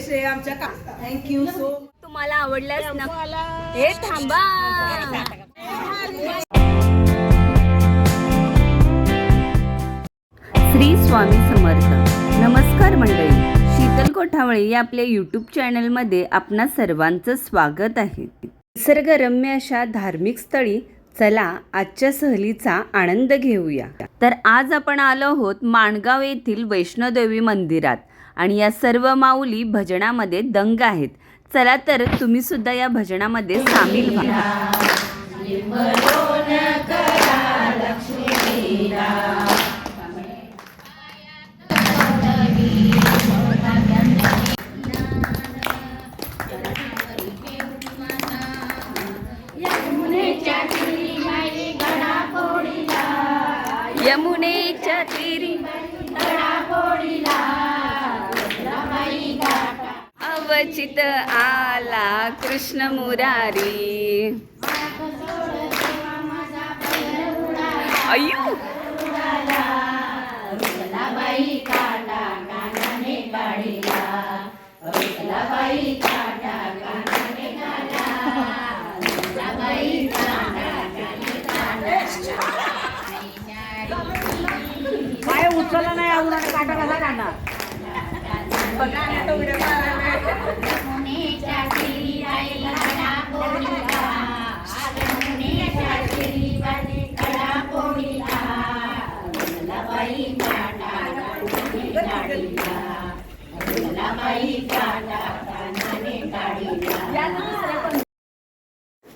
श्रेय श्रेय आमच्या थँक्यू सो तुम्हाला आवडल्यास ना हे थांबा. श्री स्वामी समर्थ. नमस्कार मंडळी. शीतल कोठावळे या आपल्या यूट्यूब चॅनलमध्ये आपणा सर्वांचं स्वागत आहे. निसर्गरम्य अशा धार्मिक स्थळी चला आजच्या सहलीचा आनंद घेऊया. तर आज आपण आलो आहोत माणगाव येथील वैष्णोदेवी मंदिरात. आणि या सर्व माऊली भजनामध्ये दंग आहेत. चला तर तुम्ही सुद्धा या भजनामध्ये सामील व्हा. यमुनेच्या तीरी अवचित आला कृष्ण मुरारी. अय्यो! काय उचलला नाही अजून आणि काटा कसा काढणार.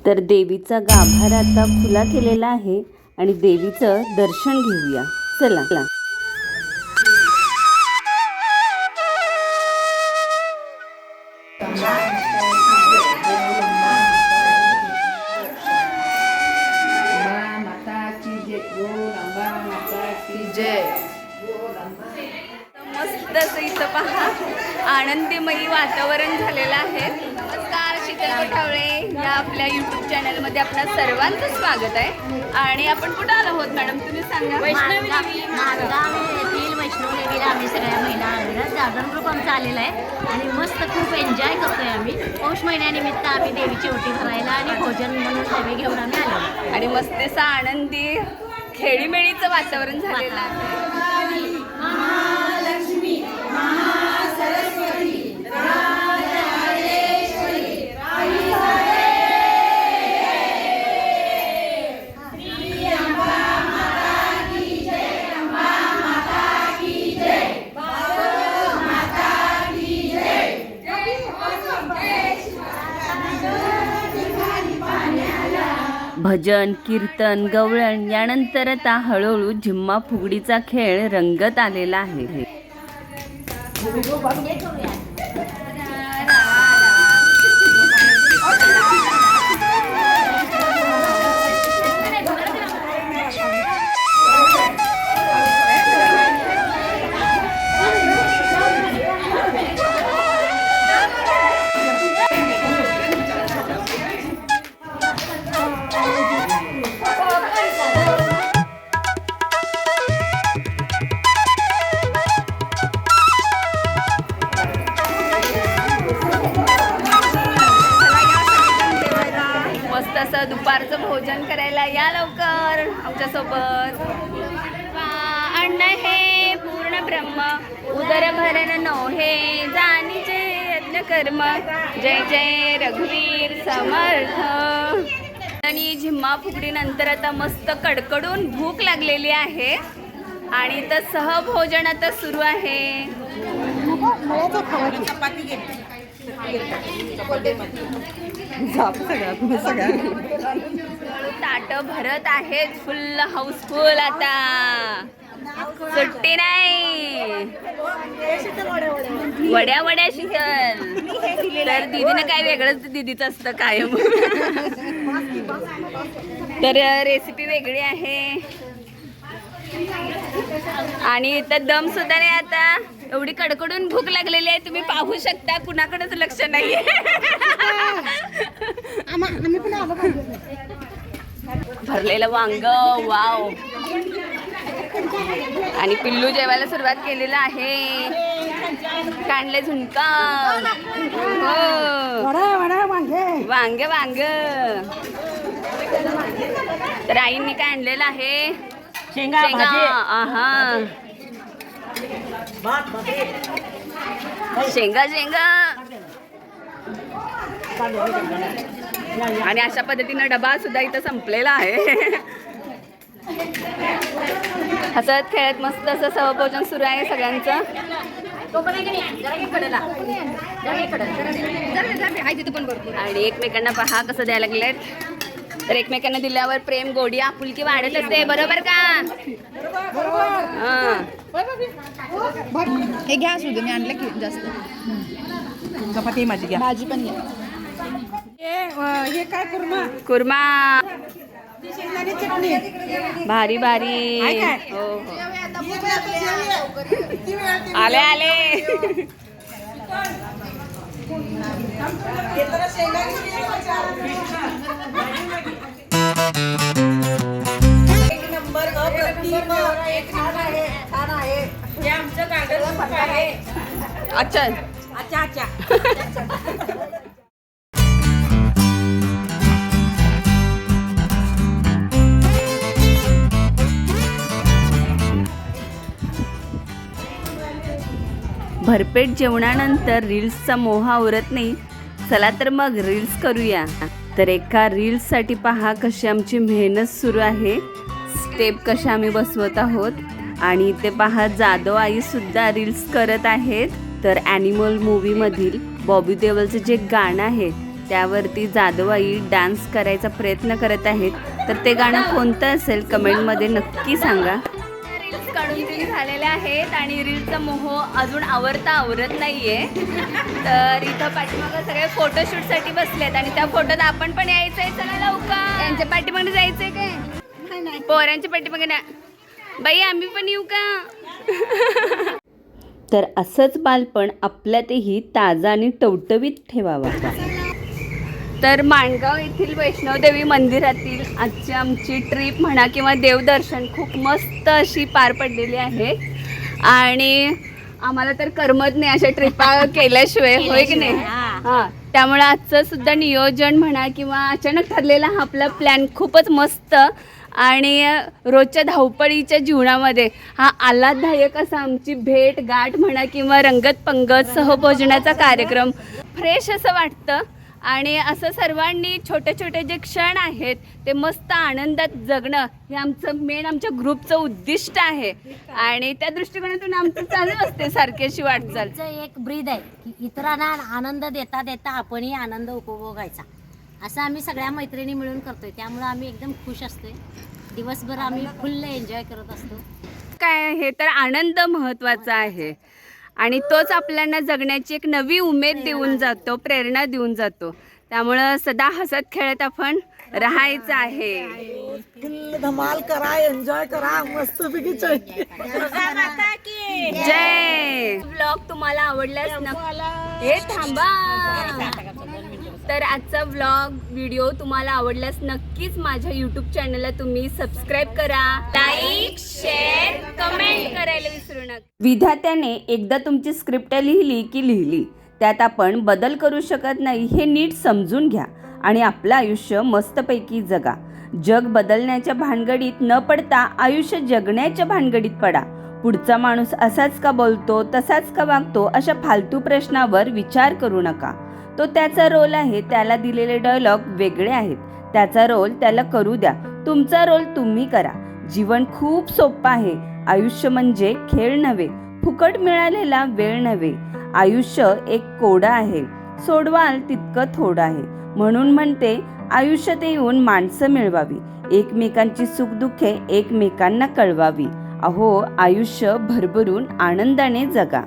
तर देवीचा गाभार आता खुला केलेला आहे आणि देवीचं दर्शन घेऊया. चला. मस्त असं इथं पहा. आनंदीमयी वातावरण झालेलं आहे. नमस्कार शीतल कोठावळे. या आपल्या युट्यूब चॅनलमध्ये आपल्या सर्वांचं स्वागत आहे. आणि आपण कुठं आलो आहोत मॅडम? तुम्ही सांगा. वैष्णवी येथील वैष्णोदेवीला आम्ही सगळ्या महिला जागरण ग्रुप आमचा आलेला आहे. आणि मस्त खूप एन्जॉय करतोय आम्ही. पौष महिन्यानिमित्त आम्ही देवीची ओटी भरायला आणि भोजन म्हणून डबे घेऊन आम्ही आलो. आणि मस्त असं आनंदी खेळीमेळीचं वातावरण झालेलं आहे. ஆமென் भजन कीर्तन गवळण यानंतर आता हळूहळू झिम्मा फुगडीचा खेळ रंगत आलेला आहे. तसं दुपारचं भोजन करायला या लवकर आमच्यासोबत. अन्न हे पूर्ण ब्रह्म उदर भरण नो हे जाणीचे यज्ञ कर्म जय जय रघुवीर समर्थ. आणि झिम्मा फुगडीनंतर आता मस्त कडकडून भूक लागलेली आहे. आणि तर सहभोजन आता सुरू आहे. ताट भरत आहेत फुल हाऊसफुल आता. सुट्टी नाही. वड्या वड्या शिकल तर दीदीनं काय वेगळंच दीदीच असतं कायम. तर रेसिपी वेगळी आहे. आणि इथं दम सुद्धा नाही आता. एवढी कडकडून भूक लागलेली आहे तुम्ही पाहू शकता कुणाकडेच लक्ष नाहीये. भरलेलं वांग वाव. आणि पिल्लू जेवायला सुरुवात केलेलं आहे. काढले झुणका हो. वांगे. वांग तर आईंनी काय आणलेलं आहे. शेंगा शेंगा शेंगा. आणि अशा पद्धतीनं डबा सुद्धा इथं संपलेला आहे. हसत खेळत मस्त असं सहभोजन सुरू आहे सगळ्यांचं. आणि एकमेकांना पहा कसं द्यायला लागलेत. तर एकमेकांना दिल्यावर प्रेम गोडी आपुलकी वाढत असते. बरोबर का? हा. हे घ्या दे मी आणलं की जास्त. चपाती माझी घ्या. भाजी पण घ्या. हे काय कुर्मा? भारी भारी? हो हो. आले आले. एक नंबर अप्रतिम भरपेट जेवणानंतर रील्सचा मोहा आवरत नाही. चला तर मग रील्स करूया. तर एका रील्ससाठी पहा कशी आमची मेहनत सुरू आहे. स्टेप कशा आम्ही बसवत आहोत. आणि ते पहा जाधव आई सुद्धा रील्स करत आहेत. तर ॲनिमल मूवीमधील बॉबी देवलचं जे गाणं आहे त्यावरती जाधव आई डान्स करायचा प्रयत्न करत आहेत. तर ते गाणं कोणतं असेल? कमेंटमध्ये नक्की सांगा. काढून तीन झालेल्या आहेत आणि रील्सचा मोह अजून आवरता आवरत नाहीये. तर इथं पाठीमागं सगळे फोटोशूटसाठी बसलेत आणि त्या फोटोत आपण पण यायचंय. चला लवकर. त्यांच्या पाठीमागे जायचंय काय? पोरांच्या पाठीमागे ना. बाई आम्ही पण येऊ का? तर असंच बालपण आपल्यातही ताजा आणि टवटवीत ठेवावा. तर माणगाव येथील वैष्णवदेवी मंदिरातील आजची आमची ट्रिप म्हणा किंवा देवदर्शन खूप मस्त अशी पार पडलेली आहे. आणि आम्हाला तर करमत नाही अशा ट्रिपा केल्याशिवाय होय की नाही? हां. त्यामुळे आजचं सुद्धा नियोजन म्हणा किंवा अचानक ठरलेला हा आपला प्लॅन खूपच मस्त. आणि रोजच्या धावपळीच्या जीवनामध्ये हा आल्हाददायक असा आमची भेट गाठ म्हणा किंवा रंगत पंगत सहभोजनाचा कार्यक्रम फ्रेश असं वाटतं. आणि असं सर्वांनी छोटे छोटे जे क्षण आहेत ते मस्त आनंदात जगणं हे आमचं मेन आमच्या ग्रुपचं उद्दिष्ट आहे. आणि त्या दृष्टिकोनातून आमचं चालू असते सारखी अशी वाटचाल एक ब्रीद आहे की इतरांना आनंद देता देता आपणही आनंद उपभोगायचा. असं आम्ही सगळ्या मैत्रिणी मिळून करतोय. त्यामुळे आम्ही एकदम खुश असतोय. दिवसभर आम्ही फुल्ल एन्जॉय करत असतो. काय आहे तर आनंद महत्त्वाचा आहे. आणि तोच आपल्याला जगण्याची एक नवी उमेद देऊन जातो प्रेरणा देऊन जातो. त्यामुळं सदा हसत खेळत आपण राहायचं आहे. फुल धमाल करा एन्जॉय करा मस्त पैकी जय ब्लॉग तुम्हाला आवडल्यास नक्की हे थांबा. तर आजचा व्लॉग व्हिडिओ तुम्हाला आवडल्यास नक्कीच माझ्या युट्यूब चॅनलला तुम्ही सबस्क्राईब करा. लाईक विधात्याने एकदा तुमची स्क्रिप्ट लिहिली की लिहिली. त्यात आपण बदल करू शकत नाही हे नीट समजून घ्या आणि आपलं आयुष्य मस्तपैकी जगा. जग बदलण्याच्या भानगडीत न पडता आयुष्य जगण्याच्या भानगडीत पडा. पुढचा माणूस असाच का बोलतो तसाच का वागतो अशा फालतू प्रश्नावर विचार करू नका. तो त्याचा रोल आहे त्याला दिलेले डायलॉग वेगळे आहेत. त्याचा रोल त्याला करू द्या. तुमचा रोल तुम्ही करा. जीवन खूप सोपं आहे. आयुष्य म्हणजे खेळ नव्हे फुकट मिळालेला वेळ नव्हे. आयुष्य एक कोडं आहे. सोडवाल तितकं थोडं आहे. म्हणून म्हणते आयुष्यात येऊन माणसं मिळवावी. एकमेकांची सुखदुःखे एकमेकांना कळवावी. अहो आयुष्य भरभरून आनंदाने जगा.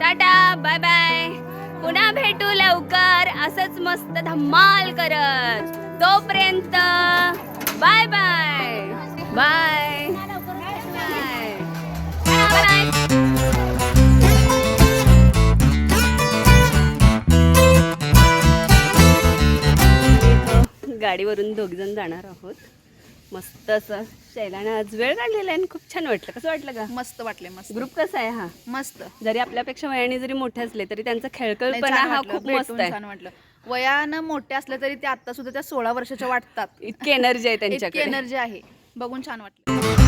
Tata bye bye. पुन्हा भेटू लवकर. असंच मस्त धम्माल करत. तोपर्यंत बाय बाय बाय बाय दोघी गाडीवरून दोघजण जाणार आहोत. मस्त असं शैलाने आज वेळ काढलेला आहे आणि खूप छान वाटलं. कसं वाटलं का मस्त वाटलं मस्त. ग्रुप कसा आहे हा? मस्त. जरी आपल्यापेक्षा वयाने जरी मोठे असले तरी त्यांचा खेळकळपणा हा खूप मस्त आहे. वाटलं. वयानं मोठ्या असल्या तरी ते आता सुद्धा त्या सोळा वर्षाच्या वाटतात. इतकी एनर्जी आहे त्यांची एनर्जी आहे. बघून छान वाटलं.